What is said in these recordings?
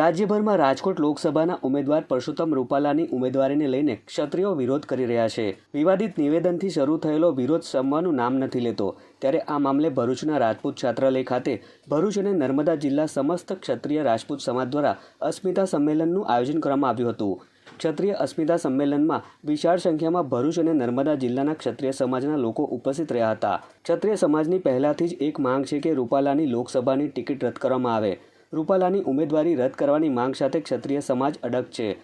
રાજ્યભરમાં રાજકોટ લોકસભાના ઉમેદવાર પરસોત્તમ રૂપાલાની ઉમેદવારીને લઈને ક્ષત્રિયો વિરોધ કરી રહ્યા છે. વિવાદિત નિવેદનથી શરૂ થયેલો વિરોધ સમવાનું નામ નથી લેતો. ત્યારે આ મામલે ભરૂચના રાજપૂત છાત્રાલય ખાતે ભરૂચ અને નર્મદા જિલ્લા સમસ્ત ક્ષત્રિય રાજપૂત સમાજ દ્વારા અસ્મિતા સંમેલનનું આયોજન કરવામાં આવ્યું હતું. ક્ષત્રિય અસ્મિતા સંમેલનમાં વિશાળ સંખ્યામાં ભરૂચ અને નર્મદા જિલ્લાના ક્ષત્રિય સમાજના લોકો ઉપસ્થિત રહ્યા હતા. ક્ષત્રિય સમાજની પહેલાથી જ એક માંગ છે કે રૂપાલાની લોકસભાની ટિકિટ રદ કરવામાં આવે. રૂપાલાની ઉમેદવારી રદ કરવાની માંગ સાથે ક્ષત્રિય સમાજ અડગ છે.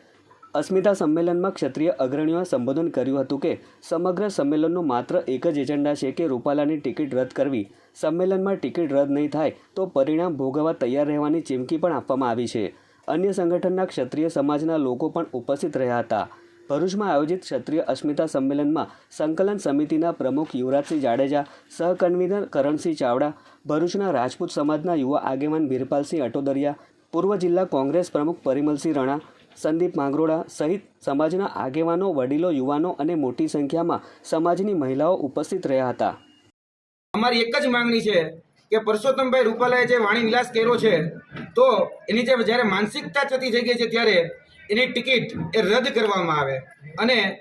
અસ્મિતા સંમેલનમાં ક્ષત્રિય અગ્રણીઓએ સંબોધન કર્યું હતું કે, સમગ્ર સંમેલનનો માત્ર એક જ એજન્ડા છે કે રૂપાલાની ટિકિટ રદ કરવી. સંમેલનમાં ટિકિટ રદ નહીં થાય તો પરિણામ ભોગવવા તૈયાર રહેવાની ચીમકી પણ આપવામાં આવી છે. અન્ય સંગઠનના ક્ષત્રિય સમાજના લોકો પણ ઉપસ્થિત રહ્યા હતા. ભરૂચમાં આયોજિત ક્ષત્રિય અસ્મિતા સંમેલનમાં સંકલન સમિતિના પ્રમુખ યુવરાજસિંહ જાડેજા, સહકન્વીનર કરણસિંહ ચાવડા, ભરૂચના રાજપૂત સમાજના યુવા આગેવાન વીરપાલસિંહ અટોદરિયા, પૂર્વ જિલ્લા કોંગ્રેસ પ્રમુખ પરિમલસિંહ રણા, સંદીપ માંગરોળા સહિત સમાજના આગેવાનો, વડીલો, યુવાનો અને મોટી સંખ્યામાં સમાજની મહિલાઓ ઉપસ્થિત રહ્યા હતા. અમારી એક જ માંગણી છે કે પરસોત્તમભાઈ રૂપાલાએ જે વાણી વિલાસ કર્યો છે, તો એની જે જ્યારે માનસિકતા થતી થઈ ગઈ છે ત્યારે એની ટિકિટ એ રદ કરવામાં આવે. અને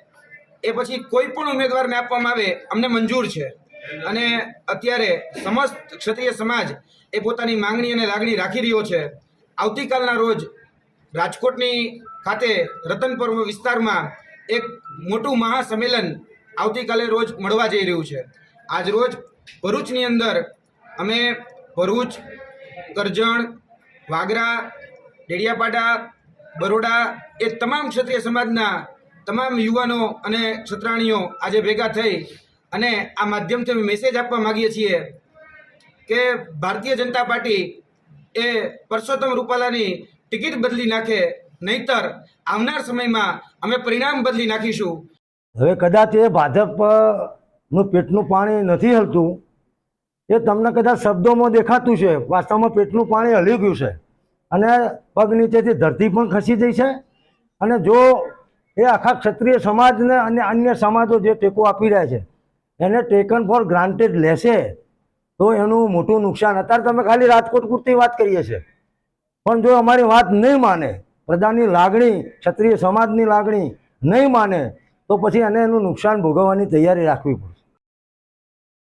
એ પછી કોઈ પણ ઉમેદવારને આપવામાં આવે, અમને મંજૂર છે. અને અત્યારે સમસ્ત ક્ષત્રિય સમાજ એ પોતાની માંગણી અને લાગણી રાખી રહ્યો છે. આવતીકાલના રોજ રાજકોટની ખાતે રતનપર વિસ્તારમાં એક મોટું મહાસંમેલન આવતીકાલે રોજ મળવા જઈ રહ્યું છે. આજ રોજ ભરૂચની અંદર અમે ભરૂચ, કરજણ, વાગરા, ડેડિયાપાડા બરોડા એ તમામ ક્ષત્રિય સમાજના તમામ યુવાનો અને ક્ષત્રાણીઓ આજે ભેગા થઈ અને આ માધ્યમથી અમે મેસેજ આપવા માગીએ છીએ કે ભારતીય જનતા પાર્ટી એ પરસોત્તમ રૂપાલાની ટિકિટ બદલી નાખે, નહીતર આવનાર સમયમાં અમે પરિણામ બદલી નાખીશું. હવે કદાચ એ ભાજપનું પેટનું પાણી નથી હલતું, એ તમને કદાચ શબ્દોમાં દેખાતું છે, વાસ્તવમાં પેટનું પાણી હલી ગયું છે. અને પગ નીચેથી ધરતી પણ ખસી જઈ છે. અને જો એ આખા ક્ષત્રિય સમાજને અને અન્ય સમાજો જે ટેકો આપી રહ્યા છે, એને ટેકન ફોર ગ્રાન્ટેડ લેશે, તો એનું મોટું નુકસાન. અત્યારે તમે ખાલી રાજકોટ પૂરતી વાત કરીએ છીએ. પણ જો અમારી વાત નહીં માને, પ્રજાની લાગણી, ક્ષત્રિય સમાજની લાગણી નહીં માને, તો પછી એને એનું નુકસાન ભોગવવાની તૈયારી રાખવી પડે